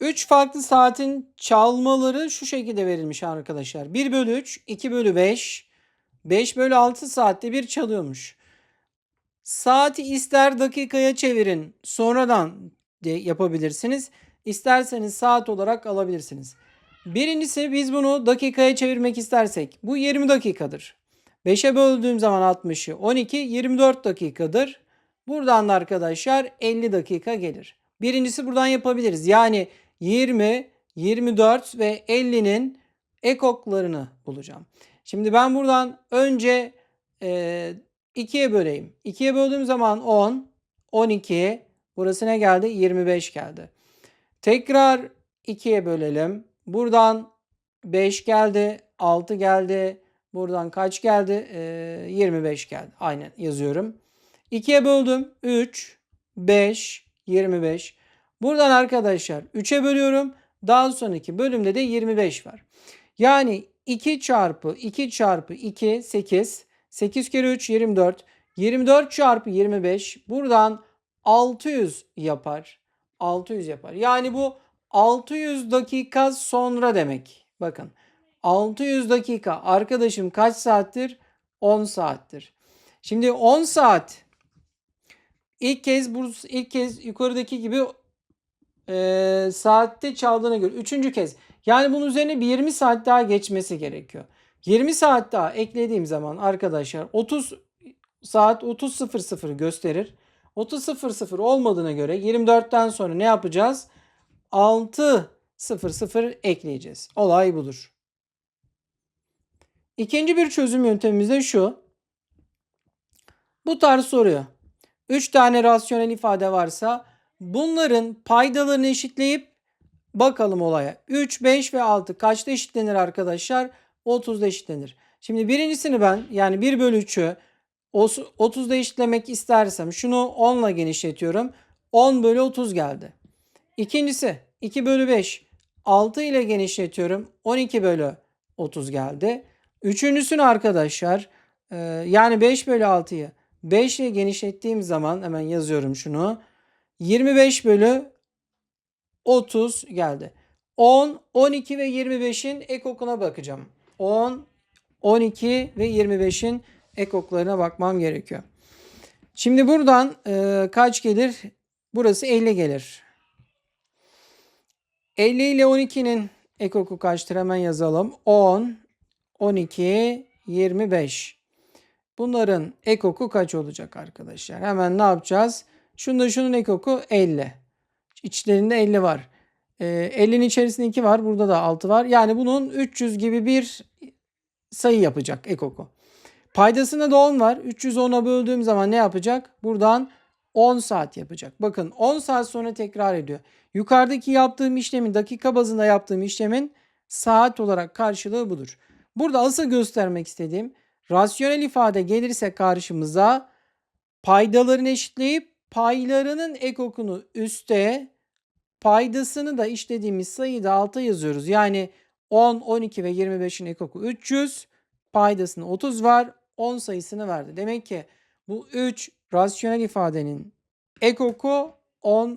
3 farklı saatin çalmaları şu şekilde verilmiş arkadaşlar. 1 bölü 3, 2 bölü 5, 5 bölü 6 saatte bir çalıyormuş. Saati ister dakikaya çevirin sonradan de yapabilirsiniz. İsterseniz saat olarak alabilirsiniz. Birincisi biz bunu dakikaya çevirmek istersek bu 20 dakikadır. 5'e böldüğüm zaman 60'ı 12 24 dakikadır. Buradan da arkadaşlar 50 dakika gelir. Birincisi buradan yapabiliriz. Yani 20, 24 ve 50'nin ekoklarını bulacağım. Şimdi ben buradan önce e, 2'ye böleyim. 2'ye böldüğüm zaman 10, 12, burası ne geldi? 25 geldi. Tekrar 2'ye bölelim. Buradan 5 geldi, 6 geldi. Buradan kaç geldi? Ee, 25 geldi. Aynen yazıyorum. 2'ye böldüm. 3, 5, 25. Buradan arkadaşlar 3'e bölüyorum. Daha sonraki bölümde de 25 var. Yani 2 çarpı 2 çarpı 2 8. 8 kere 3 24. 24 çarpı 25 buradan 600 yapar. 600 yapar. Yani bu 600 dakika sonra demek. Bakın 600 dakika arkadaşım kaç saattir? 10 saattir. Şimdi 10 saat ilk kez bu ilk kez yukarıdaki gibi e, saatte çaldığına göre üçüncü kez yani bunun üzerine bir 20 saat daha geçmesi gerekiyor. 20 saat daha eklediğim zaman arkadaşlar 30 saat 30.00 gösterir. 30.00 olmadığına göre 24'ten sonra ne yapacağız? 6.00 ekleyeceğiz. Olay budur. İkinci bir çözüm yöntemimiz de şu. Bu tarz soruyor. 3 tane rasyonel ifade varsa bunların paydalarını eşitleyip bakalım olaya. 3, 5 ve 6 kaçta eşitlenir arkadaşlar? 30'da eşitlenir. Şimdi birincisini ben yani 1 bölü 3'ü 30'da eşitlemek istersem şunu 10 ile genişletiyorum. 10 bölü 30 geldi. İkincisi 2 bölü 5 6 ile genişletiyorum. 12 bölü 30 geldi. Üçüncüsünü arkadaşlar yani 5 bölü 6'yı 5 ile genişlettiğim zaman hemen yazıyorum şunu. 25 bölü 30 geldi. 10, 12 ve 25'in ekokuna bakacağım. 10, 12 ve 25'in ekoklarına bakmam gerekiyor. Şimdi buradan e, kaç gelir? Burası 50 gelir. 50 ile 12'nin ekoku kaçtır? Hemen yazalım. 10, 12, 25. Bunların ekoku kaç olacak arkadaşlar? Hemen ne yapacağız? Şunda şunun ekoku 50. İçlerinde 50 var. Ee, 50'nin içerisinde 2 var. Burada da 6 var. Yani bunun 300 gibi bir sayı yapacak ekoku. Paydasında da 10 var. 310'a böldüğüm zaman ne yapacak? Buradan 10 saat yapacak. Bakın 10 saat sonra tekrar ediyor. Yukarıdaki yaptığım işlemin dakika bazında yaptığım işlemin saat olarak karşılığı budur. Burada asıl göstermek istediğim rasyonel ifade gelirse karşımıza paydalarını eşitleyip paylarının ekokunu üste paydasını da işlediğimiz sayıyı alta yazıyoruz. Yani 10, 12 ve 25'in ekoku 300 paydasını 30 var 10 sayısını verdi. Demek ki bu 3 rasyonel ifadenin ekoku 10